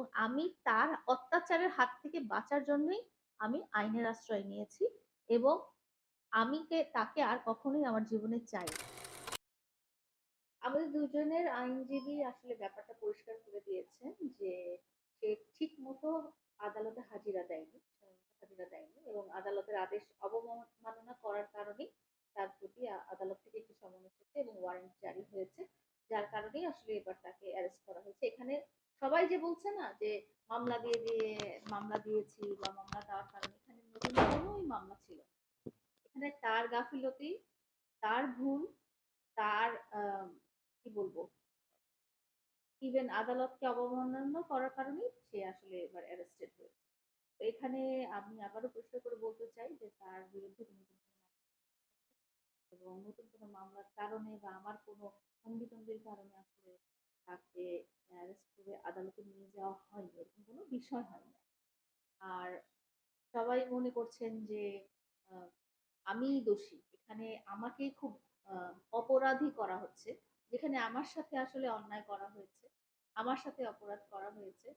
এবং আমি তার অত্যাচারের হাত থেকে বাঁচার জন্যই আমি আইনের আশ্রয় নিয়েছি এবং আমি তাকে আর কখনোই আমার জীবনে চাই আমাদের দুজনের আইনজীবী আসলে ব্যাপারটা পরিষ্কার করে দিয়েছেন যে সে ঠিক মতো আদালতে হাজিরা দেয়নি হাজিরা দেয়নি এবং আদালতের আদেশ অবমাননা করার কারণেই তার প্রতি আ- আদালত থেকে একটি সমন এসেছে এবং ওয়ারেন্ট জারি হয়েছে যার কারণেই আসলে এবার তাকে অ্যারেস্ট করা হয়েছে এখানে সবাই যে বলছে না যে মামলা দিয়ে দিয়ে, মামলা দিয়েছি বা মামলা দেওয়ার কারণে এখানে নতুন কোনোই মামলা ছিল। এখানে তার গাফিলতি, তার ভুল, তার কি বলব ইভেন আদালতকে অবমাননা করার কারণেই সে আসলে এবার অ্যারেস্টেড হয়েছে এখানে আমি আবারও প্রশ্ন করে বলতে চাই যে তার বিরুদ্ধে কোনো এবং নতুন কোনো মামলার কারণে বা আমার কোনো সঙ্গীতন্দের কারণে আসলে তাকে অ্যারেস্ট করে আদালতে নিয়ে যাওয়া হয়নি, এরকম কোনো বিষয় হয়নি। আর সবাই মনে করছেন যে আমিই দোষী। এখানে আমাকেই খুব অপরাধী করা হচ্ছে। যেখানে আমার সাথে আসলে অন্যায় করা হয়েছে, আমার সাথে অপরাধ করা হয়েছে।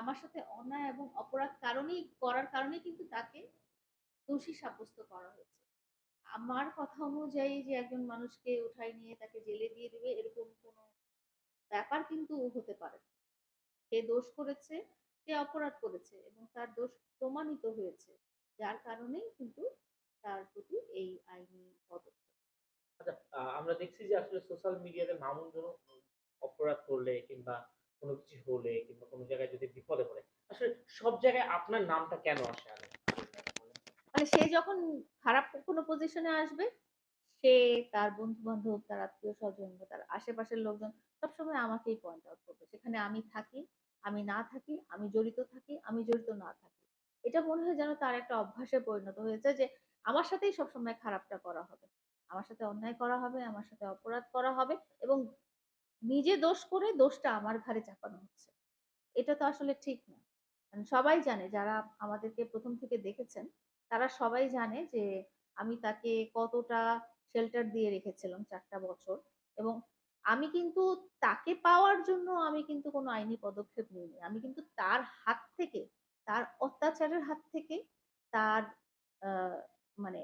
আমার সাথে অন্যায় এবং অপরাধ কারণেই, করার কারণে কিন্তু তাকে দোষী সাব্যস্ত করা হয়েছে। আমার কথা অনুযায়ী যে একজন মানুষকে উঠাই নিয়ে তাকে জেলে দিয়ে দিবে, এরকম কোনো ব্যাপার কিন্তু হতে পারে। সে দোষ করেছে সে অপরাধ করেছে এবং তার দোষ প্রমাণিত হয়েছে যার কারণেই কিন্তু তার প্রতি এই আইনি পদক্ষেপ। আচ্ছা আমরা দেখছি যে আসলে সোশ্যাল মিডিয়াতে মামুন কোনো অপরাধ করলে কিংবা কোনো কিছু হলে কিংবা কোনো জায়গায় যদি বিপদে পড়ে আসলে সব জায়গায় আপনার নামটা কেন আসে আগে? মানে সে যখন খারাপ কোনো পজিশনে আসবে সে তার বন্ধু বান্ধব তার আত্মীয় স্বজন তার আশেপাশের লোকজন সবসময় আমাকেই পয়েন্ট আউট করবে। সেখানে আমি থাকি, আমি না থাকি, আমি জড়িত থাকি, আমি জড়িত না থাকি। এটা মনে হয় যেন তার একটা অভ্যাসে পরিণত হয়েছে যে, আমার সাথেই সবসময় খারাপটা করা হবে। আমার সাথে অন্যায় করা হবে, আমার সাথে অপরাধ করা হবে এবং নিজে দোষ করে দোষটা আমার ঘাড়ে চাপানো হচ্ছে। এটা তো আসলে ঠিক না। সবাই জানে, যারা আমাদেরকে প্রথম থেকে দেখেছেন, তারা সবাই জানে যে, আমি তাকে কতটা শেল্টার দিয়ে রেখেছিলাম চারটা বছর এবং আমি কিন্তু তাকে পাওয়ার জন্য আমি কিন্তু কোনো আইনি পদক্ষেপ নিইনি। আমি কিন্তু তার হাত থেকে তার অত্যাচারের হাত থেকে তার মানে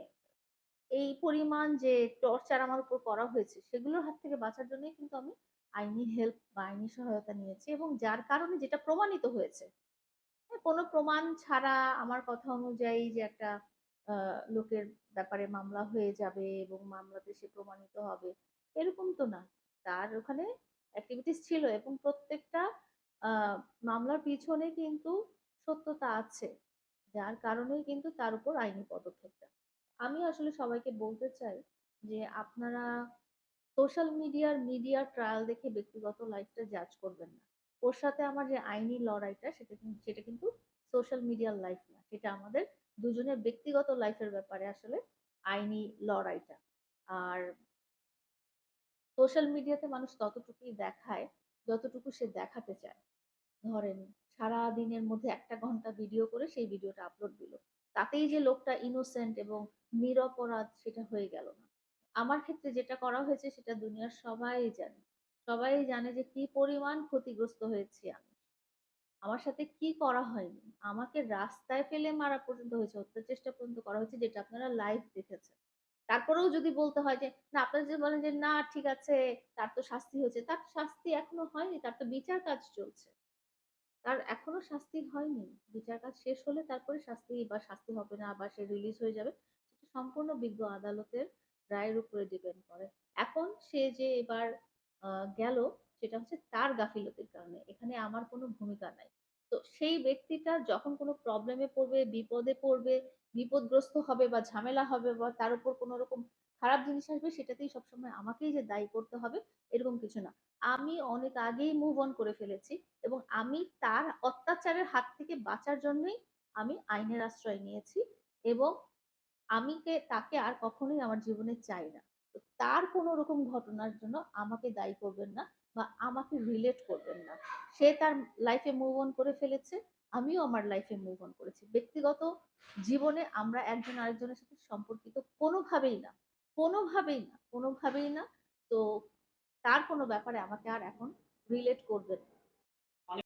এই পরিমাণ যে টর্চার আমার উপর করা হয়েছে সেগুলোর হাত থেকে বাঁচার জন্যই কিন্তু আমি আইনি হেল্প বা আইনি সহায়তা নিয়েছি এবং যার কারণে যেটা প্রমাণিত হয়েছে হ্যাঁ, কোনো প্রমাণ ছাড়া আমার কথা অনুযায়ী যে একটা লোকের ব্যাপারে মামলা হয়ে যাবে এবং মামলাতে সে প্রমাণিত হবে এরকম তো না। তার ওখানে অ্যাক্টিভিটিস ছিল এবং প্রত্যেকটা মামলার পিছনে কিন্তু সত্যতা আছে। যার কারণেই কিন্তু তার উপর আইনি পদক্ষেপটা। আমি আসলে সবাইকে বলতে চাই যে আপনারা সোশ্যাল মিডিয়ার মিডিয়া ট্রায়াল দেখে ব্যক্তিগত লাইফটা জাজ করবেন না। ওর সাথে আমার যে আইনি লড়াইটা সেটা সেটা কিন্তু সোশ্যাল মিডিয়ার লাইফ না। সেটা আমাদের দুজনের ব্যক্তিগত লাইফের ব্যাপারে আসলে আইনি লড়াইটা। আর সোশ্যাল মিডিয়াতে মানুষ ততটুকুই দেখায়, যতটুকু সে দেখাতে চায়। ধরেন সারা দিনের মধ্যে একটা ঘণ্টা ভিডিও করে সেই ভিডিওটা আপলোড দিল। তাতেই যে লোকটা ইনোসেন্ট এবং নিরপরাধ সেটা হয়ে গেল না। আমার ক্ষেত্রে যেটা করা হয়েছে সেটা দুনিয়ার সবাই জানে। সবাই জানে যে কি পরিমাণ ক্ষতিগ্রস্ত হয়েছি আমি। আমার সাথে কি করা হয়নি? আমাকে রাস্তায় ফেলে মারা পর্যন্ত হয়েছে হত্যা চেষ্টা পর্যন্ত করা হয়েছে, যেটা আপনারা লাইভ দেখেছেন। তারপরেও যদি বলতে হয় যে, না, আপনারা যদি বলেন যে, না, ঠিক আছে, তার তো শাস্তি হয়েছে। তার শাস্তি এখনও হয়নি, তার তো বিচার কাজ চলছে। তার এখনও শাস্তি হয়নি। বিচার কাজ শেষ হলে তারপরে শাস্তি, বা শাস্তি হবে না, বা সে রিলিজ হয়ে যাবে সম্পূর্ণ বিজ্ঞ আদালতের রায়ের উপরে ডিপেন্ড করে। এখন সে যে এবার গেল, সেটা হচ্ছে তার গাফিলতির কারণে। এখানে আমার কোনো ভূমিকা নাই। তো সেই ব্যক্তিটা যখন কোনো প্রবলেমে পড়বে, বিপদে পড়বে, বিপদগ্রস্ত হবে বা ঝামেলা হবে বা তার উপর কোনো রকম খারাপ জিনিস আসবে, সেটাতেই সবসময় আমাকেই যে দায়ী করতে হবে, এরকম কিছু না। আমি অনেক আগেই মুভ অন করে ফেলেছি এবং আমি তার অত্যাচারের হাত থেকে বাঁচার জন্যই আমি আইনের আশ্রয় নিয়েছি এবং আমি তাকে আর কখনোই আমার জীবনে চাই না। তার কোনো রকম ঘটনার জন্য আমাকে দায়ী করবেন না বা আমাকে রিলেট করবেন না। সে তার লাইফে মুভ অন করে ফেলেছে, আমিও আমার লাইফে মুভ অন করেছি। ব্যক্তিগত জীবনে আমরা একজন আরেকজনের সাথে সম্পর্কিত কোনোভাবেই না কোনোভাবেই না কোনোভাবেই না। তো তার কোনো ব্যাপারে আমাকে আর এখন রিলেট করবেন না।